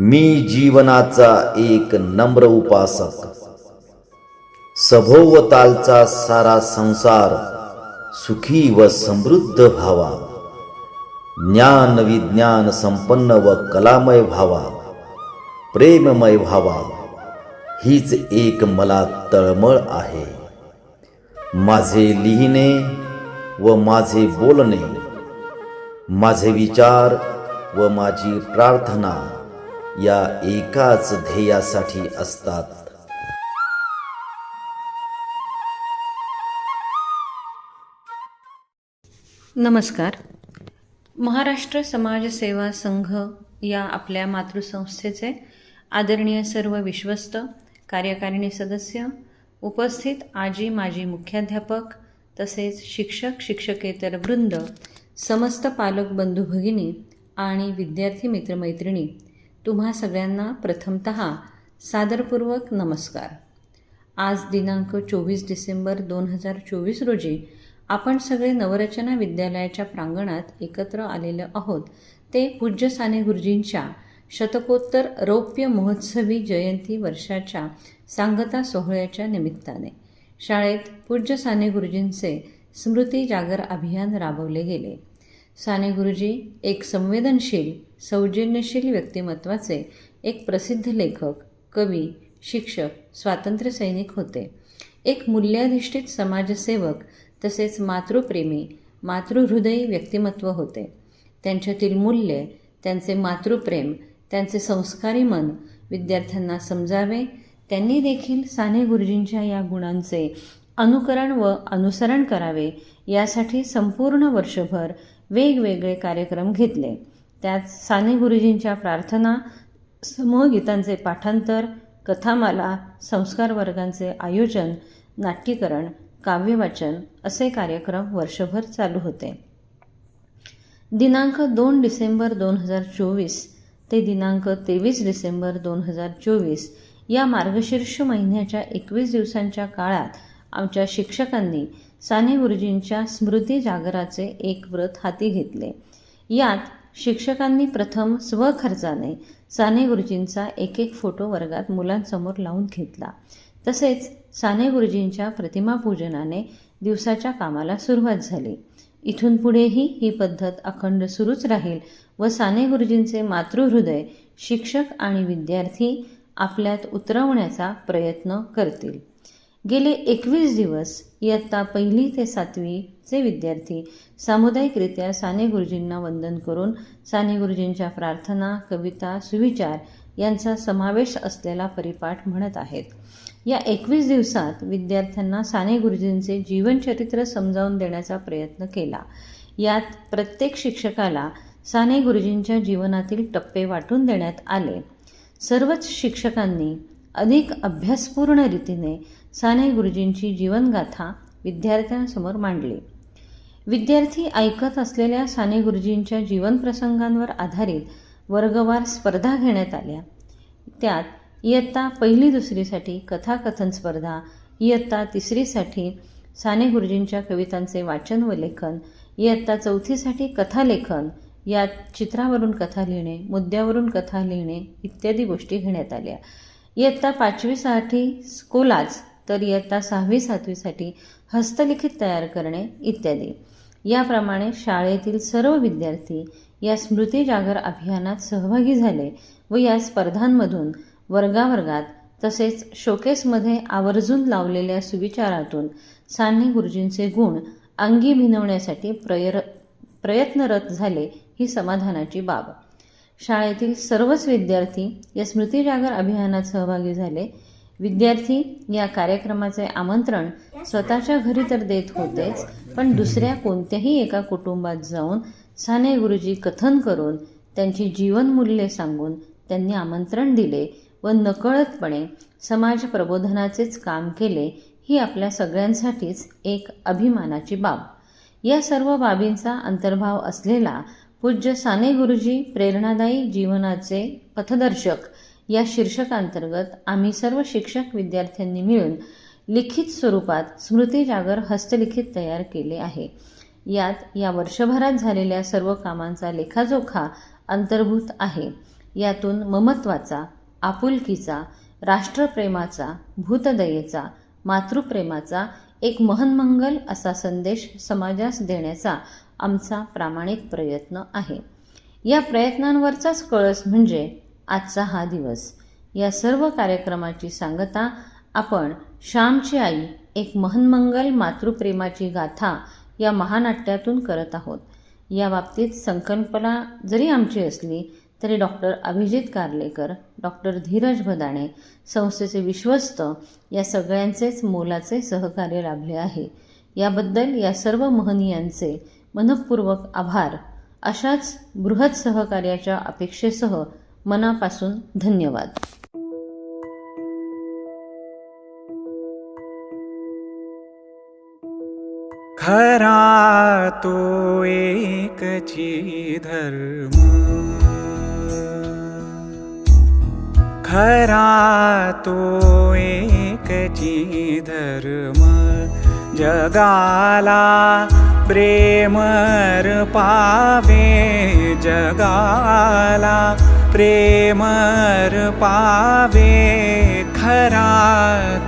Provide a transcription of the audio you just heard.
मी जीवनाचा एक नम्र उपासक. सभोवतालचा सारा संसार सुखी व समृद्ध व्हावा. ज्ञान विज्ञान संपन्न व कलामय व्हावा. प्रेममय व्हावा. हीच एक मला तळमळ आहे. माझे लिहिणे व माझे बोलणे माझे विचार व माझी प्रार्थना या एकाच ध्येयासाठी असतात. नमस्कार. महाराष्ट्र समाजसेवा संघ या आपल्या मातृसंस्थेचे आदरणीय सर्व विश्वस्त कार्यकारिणी सदस्य उपस्थित आजी माजी मुख्याध्यापक तसेच शिक्षक शिक्षकेतर वृंद समस्त पालक बंधू भगिनी आणि विद्यार्थी मित्रमैत्रिणी तुम्हा सगळ्यांना प्रथमत सादरपूर्वक नमस्कार. आज दिनांक चोवीस डिसेंबर दोन हजार चोवीस रोजी आपण सगळे नवरचना विद्यालयाच्या प्रांगणात एकत्र आलेलो आहोत. ते पूज्य साने गुरुजींच्या शतकोत्तर रौप्य महोत्सवी जयंती वर्षाच्या सांगता सोहळ्याच्या निमित्ताने शाळेत पूज्य साने गुरुजींचे स्मृती जागर अभियान राबवले गेले. साने गुरुजी एक संवेदनशील सौजन्यशील व्यक्तिमत्वाचे एक प्रसिद्ध लेखक कवी शिक्षक स्वातंत्र्यसैनिक होते. एक मूल्याधिष्ठित समाजसेवक तसेच मातृप्रेमी मातृहृदयी व्यक्तिमत्व होते. त्यांच्यातील मूल्ये त्यांचे मातृप्रेम त्यांचे संस्कारी मन विद्यार्थ्यांना समजावे. त्यांनी देखील साने गुरुजींच्या या गुणांचे अनुकरण व अनुसरण करावे यासाठी संपूर्ण वर्षभर वेगवेगळे कार्यक्रम घेतले. त्यात साने गुरुजींच्या प्रार्थना समूहगीतांचे पाठांतर कथामाला संस्कार वर्गांचे आयोजन नाट्यकरण काव्यवाचन असे कार्यक्रम वर्षभर चालू होते. दिनांक दोन डिसेंबर दोन हजार चोवीस ते दिनांक तेवीस डिसेंबर दोन हजार चोवीस या मार्गशीर्ष महिन्याच्या एकवीस दिवसांच्या काळात आमच्या शिक्षकांनी साने गुरुजींच्या स्मृती जागराचे एक व्रत हाती घेतले. यात शिक्षकांनी प्रथम स्वखर्चाने साने गुरुजींचा एक एक फोटो वर्गात मुलांसमोर लावून घेतला. तसेच साने गुरुजींच्या प्रतिमापूजनाने दिवसाच्या कामाला सुरुवात झाली. इथून पुढेही ही पद्धत अखंड सुरूच राहील व साने गुरुजींचे मातृहृदय शिक्षक आणि विद्यार्थी आपल्यात उतरवण्याचा प्रयत्न करतील. गेले एकवीस दिवस इयत्ता पहिली ते सातवीचे विद्यार्थी सामुदायिकरित्या साने गुरुजींना वंदन करून साने गुरुजींच्या प्रार्थना कविता सुविचार यांचा समावेश असलेला परिपाठ म्हणत आहेत. या एकवीस दिवसात विद्यार्थ्यांना साने गुरुजींचे जीवनचरित्र समजावून देण्याचा प्रयत्न केला. यात प्रत्येक शिक्षकाला साने गुरुजींच्या जीवनातील टप्पे वाटून देण्यात आले. सर्वच शिक्षकांनी अधिक अभ्यासपूर्ण रीतीने साने गुरुजींची जीवनगाथा विद्यार्थ्यांसमोर मांडली. विद्यार्थी ऐकत असलेल्या साने गुरुजींच्या जीवनप्रसंगांवर आधारित वर्गवार स्पर्धा घेण्यात आल्या. त्यात इयत्ता पहिली दुसरीसाठी कथाकथन स्पर्धा इयत्ता तिसरीसाठी साने गुरुजींच्या कवितांचे वाचन व लेखन इयत्ता चौथीसाठी कथालेखन यात चित्रावरून कथा लिहिणे मुद्द्यावरून कथा लिहिणे इत्यादी गोष्टी घेण्यात आल्या. इयत्ता पाचवीसाठी स्कोलाज तर इयत्ता सहावी सातवीसाठी हस्तलिखित तयार करणे इत्यादी. याप्रमाणे शाळेतील सर्व विद्यार्थी या स्मृती जागर अभियानात सहभागी झाले व या स्पर्धांमधून वर्गावर्गात तसेच शोकेसमध्ये आवर्जून लावलेल्या सुविचारातून साने गुरुजींचे गुण अंगी भिनवण्यासाठी प्रयर प्रयत्नरत झाले ही समाधानाची बाब. शाळेतील सर्वच विद्यार्थी या स्मृती जागर अभियानात सहभागी झाले विद्यार्थी या कार्यक्रमाचे आमंत्रण स्वतःच्या घरी तर देत होतेच पण दुसऱ्या कोणत्याही एका कुटुंबात जाऊन साने गुरुजी कथन करून त्यांची जीवनमूल्ये सांगून त्यांनी आमंत्रण दिले व नकळतपणे समाज प्रबोधनाचेच काम केले ही आपल्या सगळ्यांसाठीच एक अभिमानाची बाब. या सर्व बाबींचा अंतर्भाव असलेला पूज्य साने गुरुजी प्रेरणादायी जीवनाचे पथदर्शक या शीर्षकांतर्गत आम्ही सर्व शिक्षक विद्यार्थ्यांनी मिळून लिखित स्वरूपात स्मृतीजागर हस्तलिखित तयार केले आहे. यात या वर्षभरात झालेल्या सर्व कामांचा लेखाजोखा अंतर्भूत आहे. यातून ममत्वाचा आपुलकीचा राष्ट्रप्रेमाचा भूतदयेचा मातृप्रेमाचा एक महन्मंगल असा संदेश समाजास देण्याचा आमचा प्रामाणिक प्रयत्न आहे. या प्रयत्नांवरचाच कळस म्हणजे आजचा हा दिवस. या सर्व कार्यक्रमाची सांगता आपण श्यामची आई एक महन्मंगल मातृप्रेमाची गाथा या महानाट्यातून करत आहोत. या बाबतीत संकल्पना जरी आमची असली तरी डॉक्टर अभिजित कारलेकर डॉक्टर धीरज भदाणे संस्थेचे विश्वस्त या सगळ्यांचेच मोलाचे सहकार्य लाभले आहे. याबद्दल या सर्व महनीयांचे मनपूर्वक आभार. अशाच बृहत सहकार्याच्या अपेक्षेसह मनापासून धन्यवाद. खरा तो एकची धर्म खरा तो एकची धर्म जगाला प्रेमर पावे जगाला प्रेमर पावे खरा तो